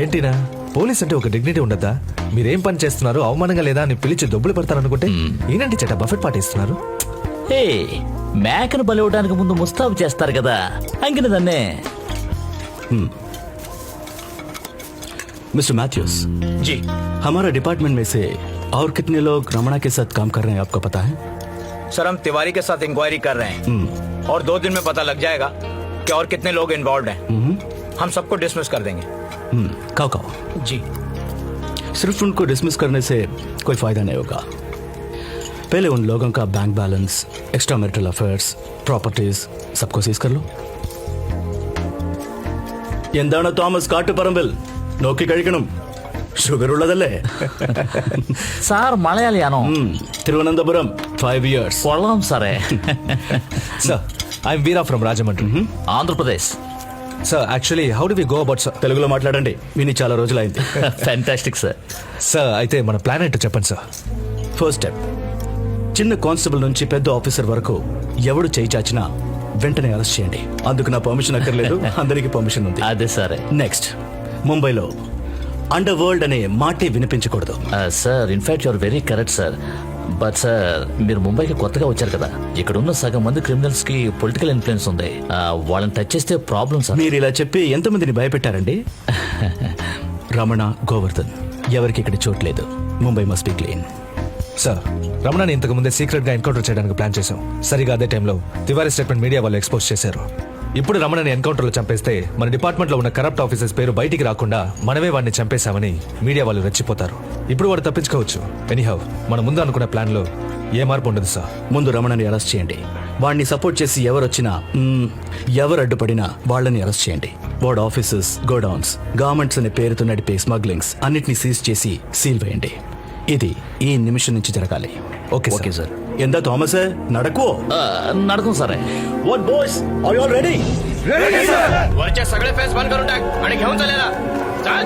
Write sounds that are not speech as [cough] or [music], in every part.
ఏంటినా police అంటే ఒక dignity ఉండద్దా మీరేం పని చేస్తున్నారు అవమానంగా లేదా అని పిలిచి దొబ్బులు పడతారనుకుంటే ఏంటంటే చెట్ట బఫెట్ పాటిస్తున్నారు హే మేకను బలివడానికి ముందు ముస్తాబు చేస్తారు కదా అంకిన దన్నే मिस्टर मैथ्यूस जी हमारा डिपार्टमेंट में से और कितने लोग रमणा के साथ काम कर रहे हैं आपको पता है सर हम तिवारी के साथ इंक्वायरी कर रहे हैं और दो दिन में पता लग जाएगा कि और कितने लोग इन्वॉल्व हैं हम सबको डिसमिस कर देंगे कहो कहो जी सिर्फ उनको डिसमिस करने से कोई फ़ायदा नहीं होगा पहले उन लोगों का bank balance extra marital affairs properties सबको सीज कर लो എന്താണ് തോമസ് കാട്ടുപറമ്പിൽ നോക്കി കഴിക്കണം ഷുഗർ ഉള്ളതല്ലേ സാർ മലയാളിയാണോ തിരുവനന്തപുരം ഫൈവ് ഇയേഴ്സ് കൊള്ളാം സാറേ sir I am Veera from Rajahmundry Andhra Pradesh sir actually how do we go about sir తెలుగులో మాట్లాడండి. విని చాలా రోజులైంది. ఫ్యాంటాస్టిక్ సార్ సార్ అయితే మన ప్లాన్ ఏంటో చెప్పండి సార్ ఫస్ట్ స్టెప్ చిన్న కానిస్టేబుల్ నుంచి పెద్ద ఆఫీసర్ వరకు ఎవడు చేయి చాచినా వెంటనే అరెస్ట్ చేయండి. అందుకు నా పర్మిషన్ అక్కర్లేదు. [laughs] అందరికీ పర్మిషన్ ఉంది. అదే సరే నెక్స్ట్ ముంబైలో అండర్ వరల్డ్ అనే మాటే వినిపించకూడదు. Sir in fact your very correct sir but sir మీరు ముంబైకి కొత్తగా వచ్చారు కదా. ఇక్కడ ఉన్న సగం మంది క్రిమినల్స్కి పొలిటికల్ ఇన్ఫ్లుయెన్స్ ఉంది. ఆ, వాళ్ళని టచ్ చేస్తే ప్రాబ్లం సార్ మీరు ఇలా చెప్పి ఎంతమందిని భయపెట్టారండి? [laughs] రమణ గోవర్ధన్ ఎవరికి ఇక్కడ చోట్లేదు Mumbai must be clean sir రమణని ఇంతకు ముందే సీక్రెట్గా ఎన్కౌంటర్ చేయడానికి ప్లాన్ చేశాం. సరిగా అదే టైంలో తివారీ స్టేట్మెంట్ మీడియా వాళ్ళు ఎక్స్పోజ్ చేశారు. ఇప్పుడు రమణని ఎన్కౌంటర్లో చంపేస్తే మన డిపార్ట్మెంట్లో ఉన్న కరప్ట్ ఆఫీసర్స్ పేరు బయటికి రాకుండా మనమే వాడిని చంపేశామని మీడియా వాళ్ళు రెచ్చిపోతారు. ఇప్పుడు వాడు తప్పించుకోవచ్చు. ఎనీహౌ మన ముందు అనుకున్న ప్లాన్లో ఏ మార్పు ఉండదు సార్ ముందు రమణని అరెస్ట్ చేయండి. వాడిని సపోర్ట్ చేసి ఎవరు వచ్చినా మ్మ్, ఎవరు అడ్డుపడినా వాళ్ళని అరెస్ట్ చేయండి. వార్డ్ ఆఫీసెస్ గోడౌన్స్ గార్మెంట్స్ అనే పేరుతో నడిపే స్మగ్లింగ్స్ అన్నిటిని సీజ్ చేసి సీల్ వేయండి. ఇది ఈ నిమిషం నుంచి జరగాలి. ఓకే ఓకే సార్ എന്താ തോമസ്? നടക്കുവോ? നടക്കും സാറേ. What boys are you all ready वरचे सगळे फेस बंद करून टाक आणि घेऊन चालेला चाल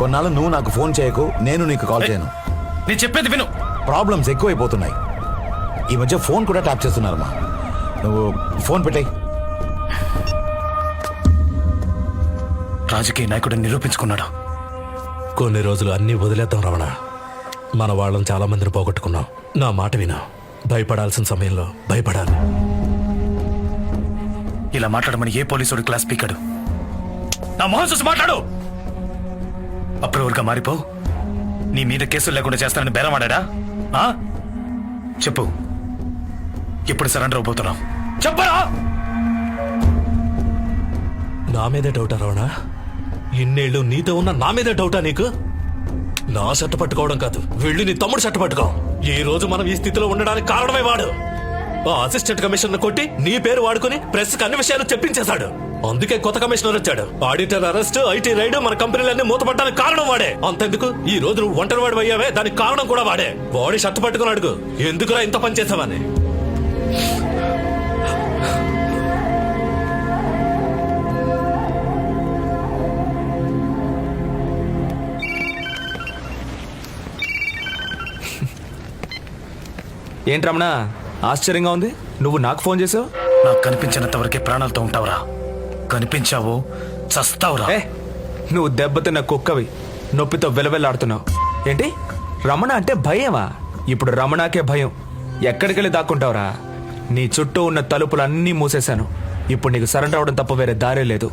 కొన్నాళ్ళు నువ్వు నాకు ఫోన్ చేయకు నేను నీకు కాల్ చేయను. నేను చెప్పేది విను. ప్రాబ్లమ్స్ ఎక్కువైపోతున్నాయి. ఈ మధ్య ఫోన్ కూడా ట్యాప్ చేస్తున్నారమ్మా. నువ్వు ఫోన్ పెట్టాయి. రాజకీయ నాయకుడు నిరూపించుకున్నాడు. కొన్ని రోజులు అన్నీ వదిలేద్దాం రమణ. మన వాళ్ళని చాలా మందిని పోగొట్టుకున్నాం. నా మాట వినా. భయపడాల్సిన సమయంలో భయపడాలి. ఇలా మాట్లాడమని ఏ పోలీసుడు క్లాస్ పీకాడు? నా మొహం చూసి మాట్లాడు! అప్రూవర్గా మారిపో. నీ మీద కేసులు లేకుండా చేస్తానని బేరమాడా ఆ? చెప్పు. ఎప్పుడు సరెండర్ అవబోతున్నాం చెప్పరా? నా మీదే డౌటా రావణా? ఇన్నేళ్ళు నీతో ఉన్న నా మీదే డౌటా నీకు? నా షర్ట్ పట్టుకోవడం కాదు. వెళ్ళి నీ తమ్ముడు షర్ట్ పట్టుకో. ఈ రోజు మనం ఈ స్థితిలో ఉండడానికి కారణమే వాడు. ఆ అసిస్టెంట్ కమిషన్ కొట్టి నీ పేరు వాడుకుని ప్రెస్ అన్ని విషయాలు చెప్పించేశాడు. అందుకే కొత్త కమిషనర్ వచ్చాడు. ఆడిటర్ అరెస్ట్ ఐటీ రైడ్ మన కంపెనీలన్నీ మూతపడడానికి కారణం వాడే. అంతెందుకు? ఈ రోజు నువ్వు ఒంటరి వాడు అయ్యావే దానికి కారణం కూడా వాడే. వాడి షర్ట్ పట్టుకుని అడుగు. ఎందుకురా ఇంత పని చేసావని? ఏంటి రమణ? ఆశ్చర్యంగా ఉంది. నువ్వు నాకు ఫోన్ చేసావు? నాకు కనిపించినంత వరకే ప్రాణాలతో ఉంటావురా. కనిపించావో? చస్తావురా. ఏ నువ్వు దెబ్బతిన్న కుక్కవి. నొప్పితో వెలవెల్లాడుతున్నావు. ఏంటి? రమణ అంటే భయమా? ఇప్పుడు రమణాకే భయం. ఎక్కడికెళ్ళి దాక్కుంటావురా? నీ చుట్టూ ఉన్న తలుపులన్నీ మూసేశాను. ఇప్పుడు నీకు సరెండర్ అవడం తప్ప వేరే దారే లేదు.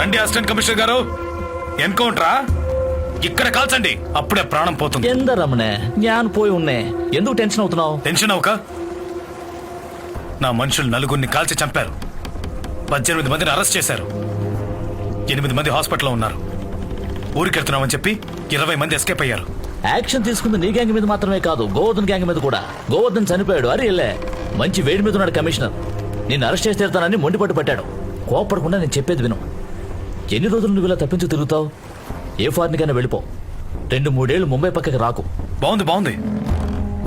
రండి అసిస్టెంట్ కమిషనర్ గారు. ఎన్కౌంటరా? ఇక్కడ కాల్చండి. అప్పుడే ప్రాణం పోతుంది. రమణే? జ్ఞాన్ పోయి ఉన్నే. ఎందుకు టెన్షన్ అవుతున్నావు? టెన్షన్ అవక నా మనుషులు నలుగురిని కాల్చి చంపారు. పద్దెనిమిది మందిని అరెస్ట్ చేశారు. ఎనిమిది మంది హాస్పిటల్లో ఉన్నారు. ఊరికెళ్తున్నామని చెప్పి ఇరవై మంది ఎస్కేప్ అయ్యారు. యాక్షన్ తీసుకుంది నీ గ్యాంగ్ మీద మాత్రమే కాదు గోవర్ధన్ గ్యాంగ్ మీద కూడా. గోవర్ధన్ చనిపోయాడు అరే ఇల్లే. మంచి వేడి మీద ఉన్నాడు కమిషనర్. నిన్ను అరెస్ట్ చేసి తీరుతానని మొండిపట్టు పట్టాడు. కోపడకుండా నేను చెప్పేది విను. ఎన్ని రోజులు నువ్వు ఇలా తప్పించి తిరుగుతావు? ఏ ఫారిన్కైనా వెళ్ళిపో. రెండు మూడేళ్ళు ముంబై పక్కకి రాకు. బాగుంది బాగుంది.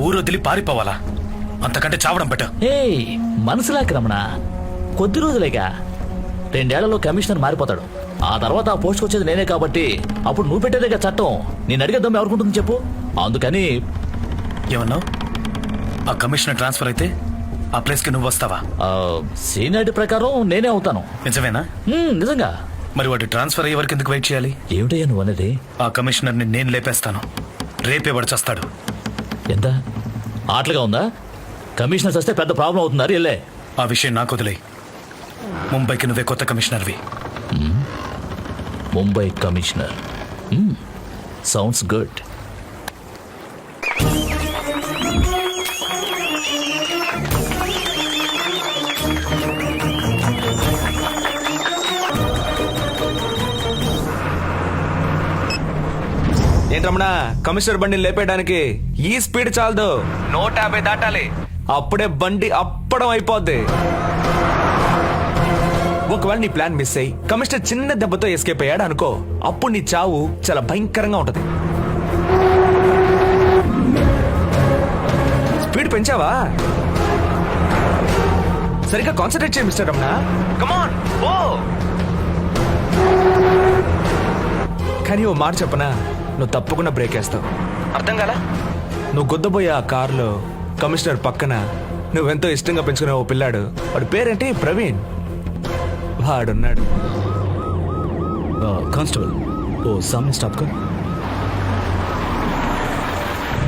ఊరు వదిలి పారిపోవాలా? అంతకంటే చావడం బెటర్. ఏయ్ మనసులాకి రమణ. కొద్ది రోజులేగా. రెండేళ్ళలో కమిషనర్ మారిపోతాడు. ఆ తర్వాత ఆ పోస్ట్కి వచ్చేది నేనే కాబట్టి అప్పుడు నువ్వు పెట్టేదేగా చట్టం. నేను అడిగేద్దాం ఎవరుకుంటుంది చెప్పు. అందుకని ఏమన్నావు? ఆ కమిషనర్ ట్రాన్స్ఫర్ అయితే ఆ ప్లేస్కి నువ్వు వస్తావా? ఆ, సీనియారిటీ ప్రకారం నేనే అవుతాను. నిజమేనా? నిజంగా. మరి వాటి ట్రాన్స్ఫర్ అయ్యే వరకు ఎందుకు వెయిట్ చేయాలి? ఏమిటయ్యా నువ్వు అనేది? ఆ కమిషనర్ని నేను లేపేస్తాను. రేపే వాడు చస్తాడు. ఎంత? ఆటలుగా ఉందా? కమిషనర్ వస్తే పెద్ద ప్రాబ్లం అవుతున్నారు వెళ్ళే ఆ విషయం నాకు వదిలే ముంబైకి నువ్వే కొత్త కమిషనర్వి. ముంబై కమిషనర్. Sounds good. ఏంటి కమిషనర్ బండిని లేపేయడానికి ఈ స్పీడ్ చాలదు. నూట యాభై దాటాలి. అప్పుడే బండి అప్పడం అయిపోద్ది. ఒకవేళ నీ ప్లాన్ మిస్ అయ్యి కమిషనర్ చిన్న దెబ్బతో ఎస్కేప్ అయ్యాడు అనుకో అప్పుడు నీ చావు చాలా భయంకరంగా ఉంటది. స్పీడ్ పెంచావా? సరిగ్గా కాన్సన్ట్రేట్ చేయి మిస్టర్ రమణ. కమాన్ ఓ కానీ ఓ మాట చెప్పనా? నువ్వు తప్పకుండా బ్రేక్ వేస్తావు. అర్థం కాలా? నువ్వు గుద్దబోయే ఆ కారులో కమిషనర్ పక్కన నువ్వెంతో ఇష్టంగా పెంచుకునే ఓ పిల్లాడు వాడి పేరేంటి? ప్రవీణ్. వాడున్నాడు. కానిస్టేబుల్ ఓ సామ్య స్టాప్ కర్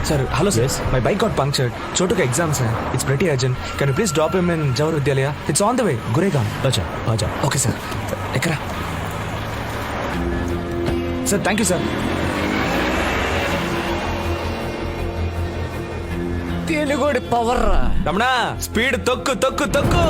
sir hello sir. My bike got punctured చోటుకు exam sir it's very urgent can please drop him in Jawahar Vidyalaya it's on the way Goregaon అచ్చా ఆజా ఓకే సార్ ఎక్కడ సార్ థ్యాంక్ యూ సార్ తేలిగోడి power Ramana speed తొక్కు తొక్కు తొక్కు.